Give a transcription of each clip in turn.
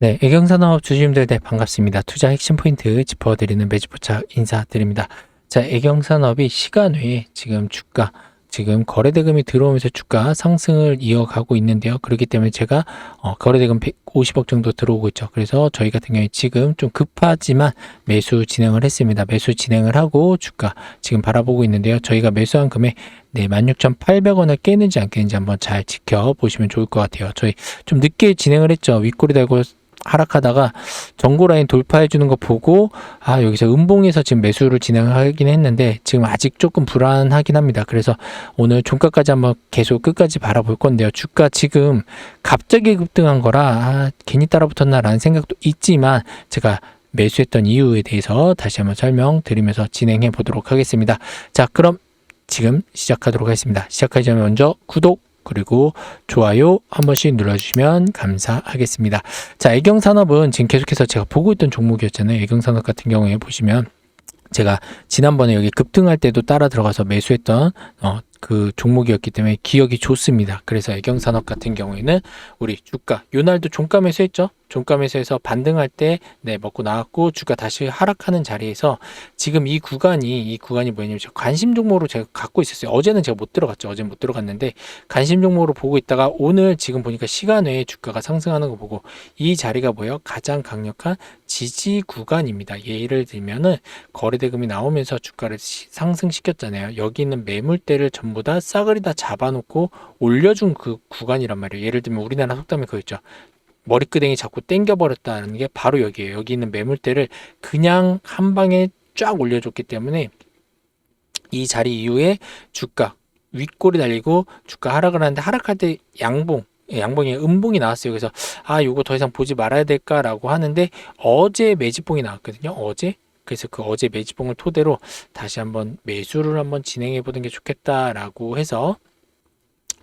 네, 애경산업 주주님들 네, 반갑습니다. 투자 핵심 포인트 짚어드리는 매주포착 인사드립니다. 자, 애경산업이 시간 외에 지금 주가, 지금 거래대금이 들어오면서 주가 상승을 이어가고 있는데요. 그렇기 때문에 제가 어, 거래대금 150억 정도 들어오고 있죠. 그래서 저희 같은 경우에 지금 좀 급하지만 매수 진행을 했습니다. 매수 진행을 하고 주가 지금 바라보고 있는데요. 저희가 매수한 금액 네, 16,800원을 깨는지 안 깨는지 한번 잘 지켜보시면 좋을 것 같아요. 저희 좀 늦게 진행을 했죠. 윗꼬리 달고 하락하다가 전고 라인 돌파해 주는 거 보고 아 여기서 음봉에서 지금 매수를 진행하긴 했는데 지금 아직 조금 불안하긴 합니다. 그래서 오늘 종가까지 한번 계속 끝까지 바라볼 건데요. 주가 지금 갑자기 급등한 거라 아, 괜히 따라붙었나라는 생각도 있지만 제가 매수했던 이유에 대해서 다시 한번 설명드리면서 진행해 보도록 하겠습니다. 자, 그럼 지금 시작하도록 하겠습니다. 시작하기 전에 먼저 구독 그리고 좋아요 한 번씩 눌러주시면 감사하겠습니다. 자, 애경산업은 지금 계속해서 제가 보고 있던 종목이었잖아요. 애경산업 같은 경우에 보시면 제가 지난번에 여기 급등할 때도 따라 들어가서 매수했던 어, 그 종목이었기 때문에 기억이 좋습니다. 그래서 애경산업 같은 경우에는 우리 주가 요 날도 종가 매수했죠. 종가 매수해서 반등할 때 네, 먹고 나왔고 주가 다시 하락하는 자리에서 지금 이 구간이 이 구간이 뭐냐면 관심 종목으로 제가 갖고 있었어요. 어제는 제가 못 들어갔죠. 어제 못 들어갔는데 관심 종목으로 보고 있다가 오늘 지금 보니까 시간 외에 주가가 상승하는 거 보고 이 자리가 뭐예요? 가장 강력한 지지 구간입니다. 예를 들면은 거래대금이 나오면서 주가를 시- 상승시켰잖아요. 여기 있는 매물대를 전부 다 싸그리 다 잡아놓고 올려준 그 구간이란 말이에요. 예를 들면 우리나라 속담이 그거 있죠. 머리끄댕이 자꾸 땡겨버렸다는 게 바로 여기에요. 여기 있는 매물대를 그냥 한 방에 쫙 올려줬기 때문에 이 자리 이후에 주가 윗골이 달리고 주가 하락을 하는데 하락할 때 양봉 예, 양봉이 음봉이 나왔어요. 그래서 아 요거 더 이상 보지 말아야 될까라고 하는데 어제 매집봉이 나왔거든요. 어제 그래서 그 어제 매집봉을 토대로 다시 한번 매수를 한번 진행해 보는 게 좋겠다라고 해서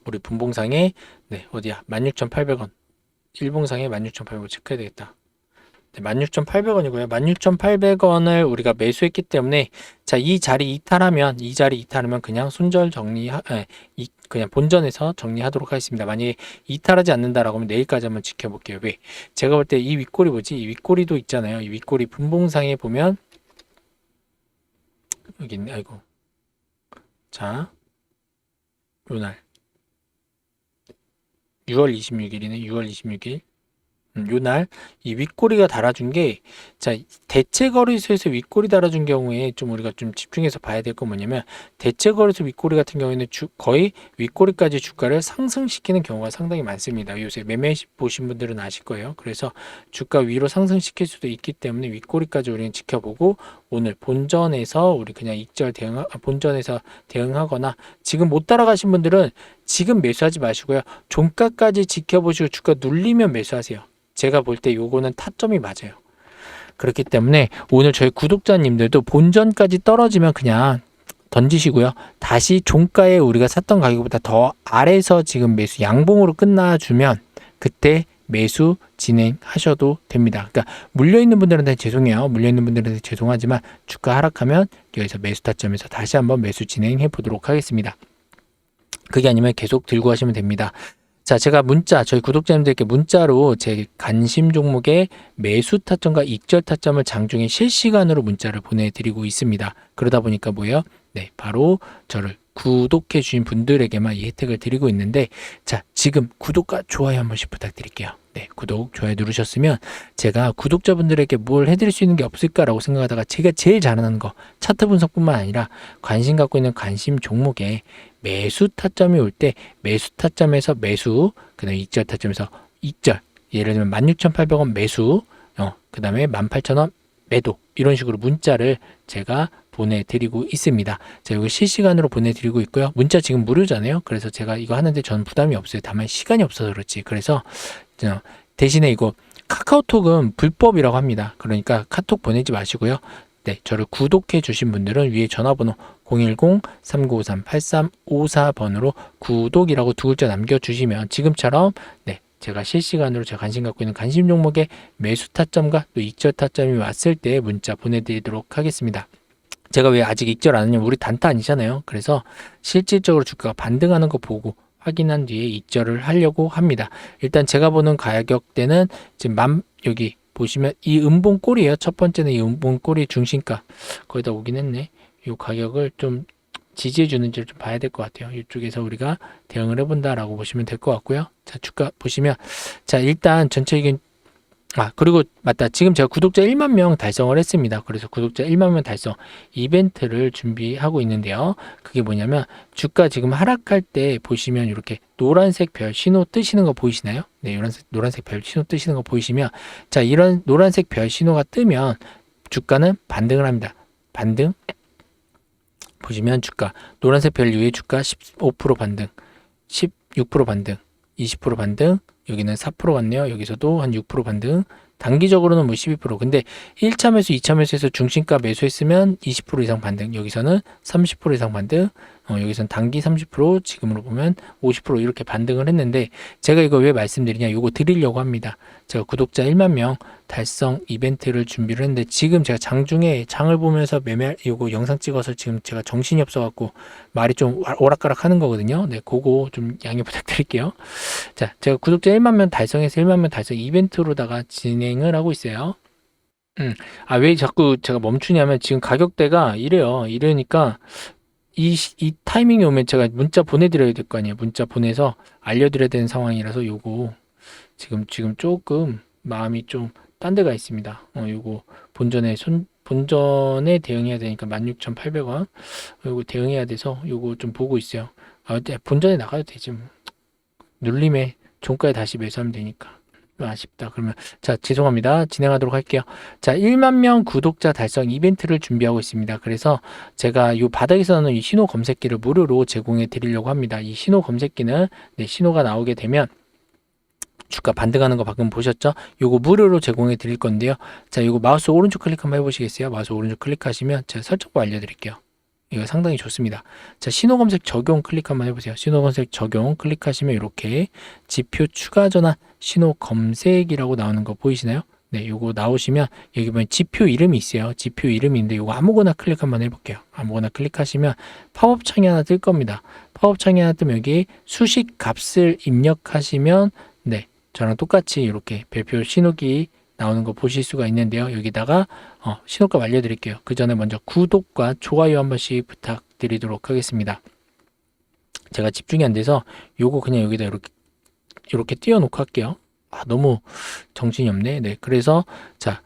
우리 분봉상에 네 어디야 16,800원 일봉상에 16,800원 체크해야 되겠다. 네, 16,800원이고요. 16,800원을 우리가 매수했기 때문에 자, 이 자리 이탈하면 이 자리 이탈하면 그냥 손절 정리 하 에, 이, 그냥 본전에서 정리하도록 하겠습니다. 만약에 이탈하지 않는다라고 하면 내일까지 한번 지켜볼게요. 왜? 제가 볼 때 이 윗꼬리 뭐지? 이 윗꼬리도 있잖아요. 이 윗꼬리 분봉상에 보면 여기 있네. 아이고. 자. 요날 6월 26일이네. 6월 26일. 음, 요날 이 윗꼬리가 달아준 게, 자, 대체 거래소에서 윗꼬리 달아준 경우에 좀 우리가 좀 집중해서 봐야 될 건 뭐냐면, 대체 거래소 윗꼬리 같은 경우에는 주, 거의 윗꼬리까지 주가를 상승시키는 경우가 상당히 많습니다. 요새 매매 보신 분들은 아실 거예요. 그래서 주가 위로 상승시킬 수도 있기 때문에 윗꼬리까지 우리는 지켜보고, 오늘 본전에서 우리 그냥 익절 대응, 아, 본전에서 대응하거나, 지금 못 따라가신 분들은 지금 매수하지 마시고요. 종가까지 지켜보시고 주가 눌리면 매수하세요. 제가 볼 때 요거는 타점이 맞아요. 그렇기 때문에 오늘 저희 구독자님들도 본전까지 떨어지면 그냥 던지시고요. 다시 종가에 우리가 샀던 가격보다 더 아래서 지금 매수 양봉으로 끝나주면 그때 매수 진행하셔도 됩니다. 그러니까 물려 있는 분들한테 죄송해요. 물려 있는 분들한테 죄송하지만 주가 하락하면 여기서 매수 타점에서 다시 한번 매수 진행해 보도록 하겠습니다. 그게 아니면 계속 들고 하시면 됩니다. 자, 제가 문자, 저희 구독자님들께 문자로 제 관심 종목의 매수 타점과 익절 타점을 장중에 실시간으로 문자를 보내드리고 있습니다. 그러다 보니까 뭐예요? 네, 바로 저를 구독해 주신 분들에게만 이 혜택을 드리고 있는데, 자, 지금 구독과 좋아요 한 번씩 부탁드릴게요. 네, 구독, 좋아요 누르셨으면 제가 구독자분들에게 뭘 해드릴 수 있는 게 없을까라고 생각하다가 제가 제일 잘하는 거, 차트 분석뿐만 아니라 관심 갖고 있는 관심 종목에 매수 타점이 올 때 매수 타점에서 매수, 그다음에 익절 타점에서 익절. 예를 들면 16,800원 매수, 어, 그 다음에 18,000원 매도 이런 식으로 문자를 제가 보내드리고 있습니다. 자, 이거 실시간으로 보내드리고 있고요. 문자 지금 무료잖아요. 그래서 제가 이거 하는데 전 부담이 없어요. 다만 시간이 없어서 그렇지. 그래서 저, 대신에 이거 카카오톡은 불법이라고 합니다. 그러니까 카톡 보내지 마시고요. 네, 저를 구독해 주신 분들은 위에 전화번호 010-3953-8354번으로 구독이라고 두 글자 남겨주시면 지금처럼 네, 제가 실시간으로 제가 관심 갖고 있는 관심 종목의 매수 타점과 또 익절 타점이 왔을 때 문자 보내드리도록 하겠습니다. 제가 왜 아직 익절 안 했냐면 우리 단타 아니잖아요. 그래서 실질적으로 주가가 반등하는 거 보고 확인한 뒤에 입절을 하려고 합니다. 일단 제가 보는 가격대는 지금 만 여기 보시면 이 음봉 꼴이에요. 첫 번째는 이 음봉 꼴이 중심가 거기다 오긴 했네. 이 가격을 좀 지지해 주는지를 좀 봐야 될 것 같아요. 이쪽에서 우리가 대응을 해본다라고 보시면 될 것 같고요. 자 주가 보시면 자 일단 전체적인 아 그리고 맞다 지금 제가 구독자 1만 명 달성을 했습니다. 그래서 구독자 1만 명 달성 이벤트를 준비하고 있는데요. 그게 뭐냐면 주가 지금 하락할 때 보시면 이렇게 노란색 별 신호 뜨시는 거 보이시나요? 네, 노란색 노란색 별 신호 뜨시는 거 보이시면 자 이런 노란색 별 신호가 뜨면 주가는 반등을 합니다. 반등 보시면 주가 노란색 별 위에 주가 15% 반등, 16% 반등, 20% 반등, 여기는 4% 같네요. 여기서도 한 6% 반등. 단기적으로는 뭐 12%. 근데 1차 매수, 2차 매수에서 중심가 매수했으면 20% 이상 반등. 여기서는 30% 이상 반등. 어, 여기서는 단기 30%, 지금으로 보면 50% 이렇게 반등을 했는데 제가 이거 왜 말씀드리냐? 이거 드리려고 합니다. 제가 구독자 1만 명 달성 이벤트를 준비를 했는데 지금 제가 장중에 장을 보면서 매매 이거 영상 찍어서 지금 제가 정신이 없어 갖고 말이 좀 오락가락 하는 거거든요. 네, 그거 좀 양해 부탁드릴게요. 자, 제가 구독자 1만 명 달성해서 1만 명 달성 이벤트로다가 진행을 하고 있어요. 음, 아, 왜 자꾸 제가 멈추냐면 지금 가격대가 이래요. 이러니까 이, 시- 이 타이밍이 오면 제가 문자 보내드려야 될 거 아니에요. 문자 보내서 알려드려야 되는 상황이라서 요거 지금, 지금 조금 마음이 좀 딴 데가 있습니다. 어, 요거 본전에 손, 본전에 대응해야 되니까 16,800원. 요거 대응해야 돼서 요거 좀 보고 있어요. 아, 근데 본전에 나가도 되지 뭐. 눌림에 종가에 다시 매수하면 되니까. 아쉽다. 그러면 자 죄송합니다. 진행하도록 할게요. 자 1만 명 구독자 달성 이벤트를 준비하고 있습니다. 그래서 제가 요 바닥에서 나오는 이 신호 검색기를 무료로 제공해 드리려고 합니다. 이 신호 검색기는 네, 신호가 나오게 되면 주가 반등하는 거 방금 보셨죠? 요거 무료로 제공해 드릴 건데요. 자, 요거 마우스 오른쪽 클릭 한번 해보시겠어요? 마우스 오른쪽 클릭하시면 제가 설정법 알려드릴게요. 이거 상당히 좋습니다. 자, 신호 검색 적용 클릭 한번 해보세요. 신호 검색 적용 클릭하시면 이렇게 지표 추가 전환 신호 검색이라고 나오는 거 보이시나요? 네, 요거 나오시면 여기 보면 지표 이름이 있어요. 지표 이름인데 요거 아무거나 클릭 한번 해볼게요. 아무거나 클릭하시면 팝업 창이 하나 뜰 겁니다. 팝업 창이 하나 뜨면 여기 수식 값을 입력하시면 네, 저랑 똑같이 이렇게 별표 신호기 나오는 거 보실 수가 있는데요. 여기다가 어, 신호값 알려드릴게요. 그 전에 먼저 구독과 좋아요 한 번씩 부탁드리도록 하겠습니다. 제가 집중이 안 돼서 요거 그냥 여기다 이렇게 이렇게 띄워놓고 할게요. 아 너무 정신이 없네. 네, 그래서 자,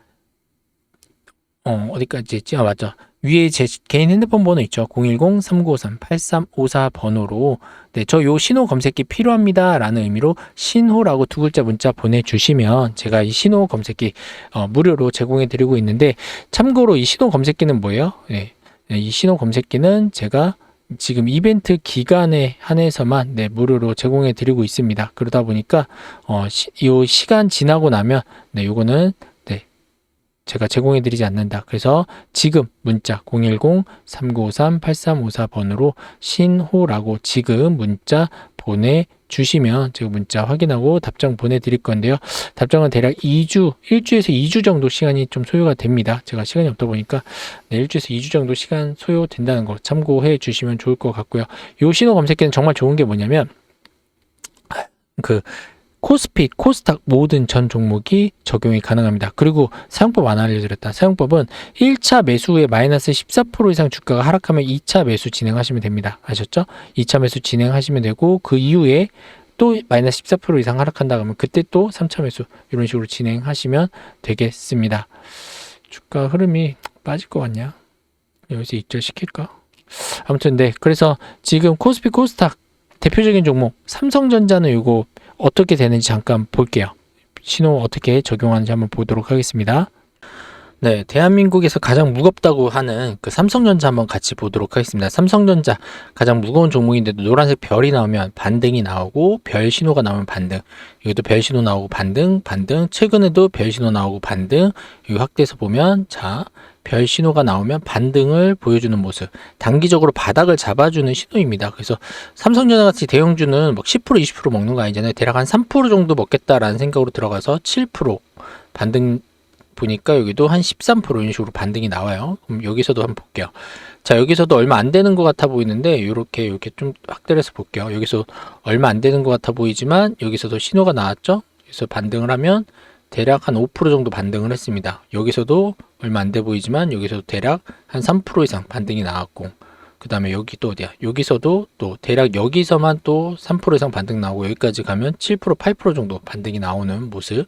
어 어디까지 했지? 아 맞죠. 위에 제 개인 핸드폰 번호 있죠. 010-3953-8354 번호로 네, 저 요 신호 검색기 필요합니다. 라는 의미로 신호라고 두 글자 문자 보내주시면 제가 이 신호 검색기 어, 무료로 제공해 드리고 있는데 참고로 이 신호 검색기는 뭐예요? 네, 네, 이 신호 검색기는 제가 지금 이벤트 기간에 한해서만 네, 무료로 제공해 드리고 있습니다. 그러다 보니까 어, 시, 요 시간 지나고 나면 네, 요거는 네, 제가 제공해 드리지 않는다. 그래서 지금 문자 010-3953-8354번으로 신호라고 지금 문자 보내 주시면 제가 문자 확인하고 답장 보내드릴 건데요. 답장은 대략 2주, 1주에서 2주 정도 시간이 좀 소요가 됩니다. 제가 시간이 없다 보니까 네, 1주에서 2주 정도 시간 소요된다는 거 참고해 주시면 좋을 것 같고요. 요 신호 검색기는 정말 좋은 게 뭐냐면 그 코스피, 코스닥 모든 전 종목이 적용이 가능합니다. 그리고 사용법 안 알려드렸다. 사용법은 1차 매수 후에 마이너스 14% 이상 주가가 하락하면 2차 매수 진행하시면 됩니다. 아셨죠? 2차 매수 진행하시면 되고 그 이후에 또 마이너스 14% 이상 하락한다 그러면 그때 또 3차 매수 이런 식으로 진행하시면 되겠습니다. 주가 흐름이 빠질 것 같냐? 여기서 입절 시킬까? 아무튼 네. 그래서 지금 코스피 코스닥 대표적인 종목 삼성전자는 이거 어떻게 되는지 잠깐 볼게요. 신호 어떻게 적용하는지 한번 보도록 하겠습니다. 네, 대한민국에서 가장 무겁다고 하는 그 삼성전자 한번 같이 보도록 하겠습니다. 삼성전자 가장 무거운 종목인데도 노란색 별이 나오면 반등이 나오고 별 신호가 나오면 반등. 여기도 별 신호 나오고 반등, 반등. 최근에도 별 신호 나오고 반등. 여기 확대해서 보면 자, 별 신호가 나오면 반등을 보여주는 모습. 단기적으로 바닥을 잡아주는 신호입니다. 그래서 삼성전자 같이 대형주는 막 10% 20% 먹는 거 아니잖아요. 대략 한 3% 정도 먹겠다라는 생각으로 들어가서 7% 반등 보니까 여기도 한 13% 이런 식으로 반등이 나와요. 그럼 여기서도 한번 볼게요. 자, 여기서도 얼마 안 되는 것 같아 보이는데, 이렇게, 이렇게 좀 확대를 해서 볼게요. 여기서 얼마 안 되는 것 같아 보이지만, 여기서도 신호가 나왔죠? 그래서 반등을 하면 대략 한 5% 정도 반등을 했습니다. 여기서도 얼마 안 돼 보이지만, 여기서도 대략 한 3% 이상 반등이 나왔고, 그 다음에 여기 또 어디야? 여기서도 또 대략 여기서만 또 3% 이상 반등 나오고, 여기까지 가면 7%, 8% 정도 반등이 나오는 모습.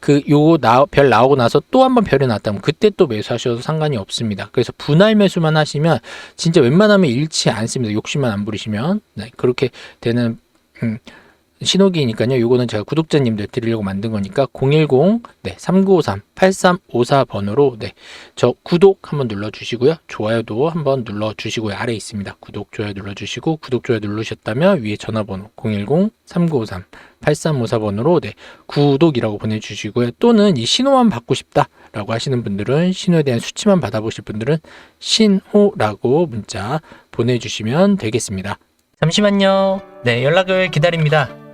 그 요거 나, 별 나오고 나서 또 한 번 별이 나왔다면 그때 또 매수하셔도 상관이 없습니다. 그래서 분할 매수만 하시면 진짜 웬만하면 잃지 않습니다. 욕심만 안 부리시면 네, 그렇게 되는 음, 신호기니까요. 요거는 제가 구독자님들 드리려고 만든 거니까 010 네, 3953 8354 번호로 네, 저 구독 한번 눌러 주시고요. 좋아요도 한번 눌러 주시고요. 아래 있습니다. 구독 좋아요 눌러 주시고 구독 좋아요 누르셨다면 위에 전화번호 010 3953 8354번으로 네, 구독이라고 보내 주시고요. 또는 이 신호만 받고 싶다라고 하시는 분들은 신호에 대한 수치만 받아보실 분들은 신호라고 문자 보내 주시면 되겠습니다. 잠시만요. 네, 연락을 기다립니다.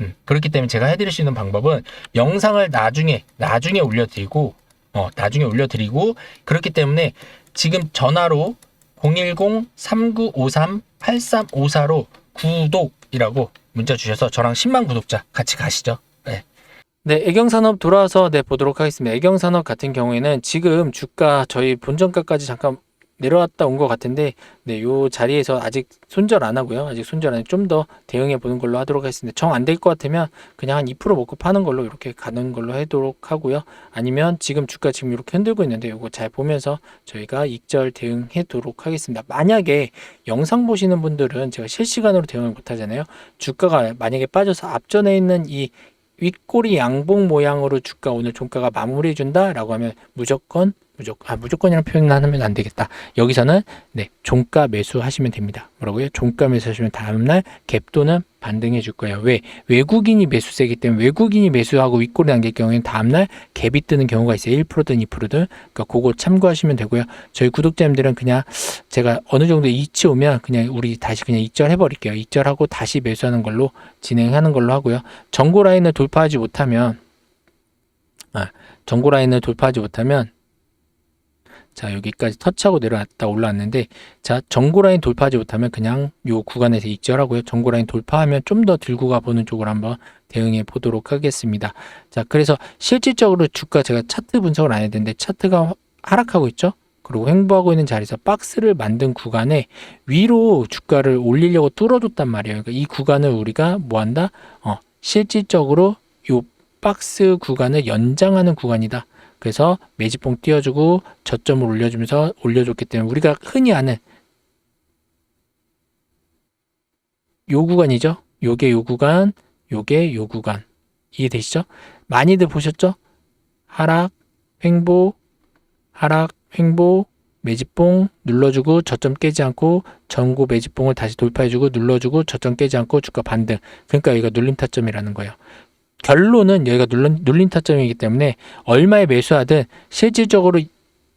음, 그렇기 때문에 제가 해드릴 수 있는 방법은 영상을 나중에 나중에 올려드리고 어, 나중에 올려드리고 그렇기 때문에 지금 전화로 010-3953-8354로 구독이라고 문자 주셔서 저랑 10만 구독자 같이 가시죠. 네. 네, 애경산업 돌아와서 네, 보도록 하겠습니다. 애경산업 같은 경우에는 지금 주가 저희 본전가까지 잠깐 내려왔다 온 것 같은데, 네, 요 자리에서 아직 손절 안 하고요. 아직 손절 안 해. 좀더 대응해 보는 걸로 하도록 하겠습니다. 정 안 될 것 같으면 그냥 한 2% 먹고 파는 걸로 이렇게 가는 걸로 하도록 하고요. 아니면 지금 주가 지금 이렇게 흔들고 있는데 요거 잘 보면서 저희가 익절 대응하도록 하겠습니다. 만약에 영상 보시는 분들은 제가 실시간으로 대응을 못 하잖아요. 주가가 만약에 빠져서 앞전에 있는 이 윗꼬리 양봉 모양으로 주가 오늘 종가가 마무리해 준다라고 하면 무조건 무조건 아 무조건이라는 표현 하면 안 되겠다. 여기서는 네 종가 매수 하시면 됩니다. 뭐라고요? 종가 매수 하시면 다음날 갭 또는 반등해 줄 거예요. 왜? 외국인이 매수세기 때문에 외국인이 매수하고 윗꼬리 남길 경우에는 다음날 갭이 뜨는 경우가 있어요. 1%든 2%든. 그러니까 그거 참고하시면 되고요. 저희 구독자님들은 그냥 제가 어느 정도 이치 오면 그냥 우리 다시 그냥 익절해 버릴게요. 익절하고 다시 매수하는 걸로 진행하는 걸로 하고요. 정고 라인을 돌파하지 못하면 아, 정고 라인을 돌파하지 못하면 자 여기까지 터치하고 내려왔다 올라왔는데 자 정고 라인 돌파하지 못하면 그냥 요 구간에서 익절하고요. 정고 라인 돌파하면 좀 더 들고 가보는 쪽으로 한번 대응해 보도록 하겠습니다. 자 그래서 실질적으로 주가 제가 차트 분석을 안 되는데 차트가 하락하고 있죠? 그리고 횡보하고 있는 자리에서 박스를 만든 구간에 위로 주가를 올리려고 뚫어줬단 말이에요. 그러니까 이 구간을 우리가 뭐 한다? 어 실질적으로 요 박스 구간을 연장하는 구간이다 그래서 매집봉 띄워주고 저점을 올려주면서 올려줬기 때문에 우리가 흔히 아는 요 구간이죠. 요게 요 구간, 요게 요 구간. 이해되시죠? 많이들 보셨죠? 하락, 횡보, 하락, 횡보, 매집봉 눌러주고 저점 깨지 않고 전고 매집봉을 다시 돌파해주고 눌러주고 저점 깨지 않고 주가 반등. 그러니까 여기가 눌림 타점이라는 거예요. 결론은 여기가 눌린, 눌린 타점이기 때문에 얼마에 매수하든 실질적으로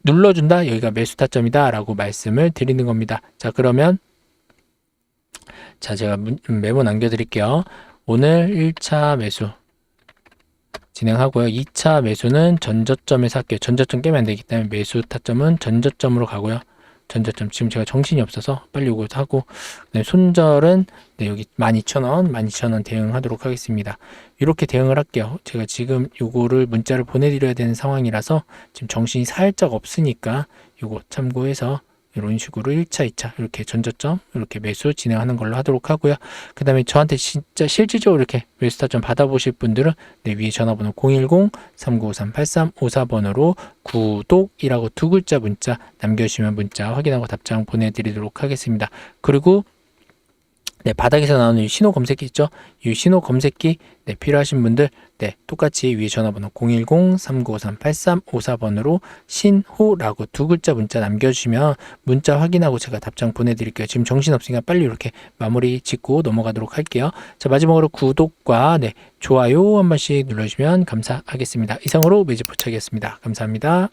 눌러준다 여기가 매수 타점이다 라고 말씀을 드리는 겁니다. 자 그러면 자 제가 문, 메모 남겨 드릴게요. 오늘 1차 매수 진행하고요. 2차 매수는 전저점에서 할게요. 전저점 깨면 안 되기 때문에 매수 타점은 전저점으로 가고요 전저점 지금 제가 정신이 없어서 빨리 요거 하고 네, 손절은 네, 여기 12,000원 12,000원 대응하도록 하겠습니다. 이렇게 대응을 할게요. 제가 지금 요거를 문자를 보내드려야 되는 상황이라서 지금 정신이 살짝 없으니까 요거 참고해서 이런 식으로 1차, 2차 이렇게 전저점 이렇게 매수 진행하는 걸로 하도록 하고요. 그 다음에 저한테 진짜 실질적으로 이렇게 매수 타점 받아보실 분들은 내 위에 전화번호 010-3953-8354번으로 구독이라고 두 글자 문자 남겨주시면 문자 확인하고 답장 보내드리도록 하겠습니다. 그리고 네, 바닥에서 나오는 이 신호 검색기 있죠? 이 신호 검색기 네, 필요하신 분들 네, 똑같이 위에 전화번호 010-3953-8354번으로 신호라고 두 글자 문자 남겨주시면 문자 확인하고 제가 답장 보내드릴게요. 지금 정신없으니까 빨리 이렇게 마무리 짓고 넘어가도록 할게요. 자, 마지막으로 구독과 네, 좋아요 한 번씩 눌러주시면 감사하겠습니다. 이상으로 매직 포착이었습니다. 감사합니다.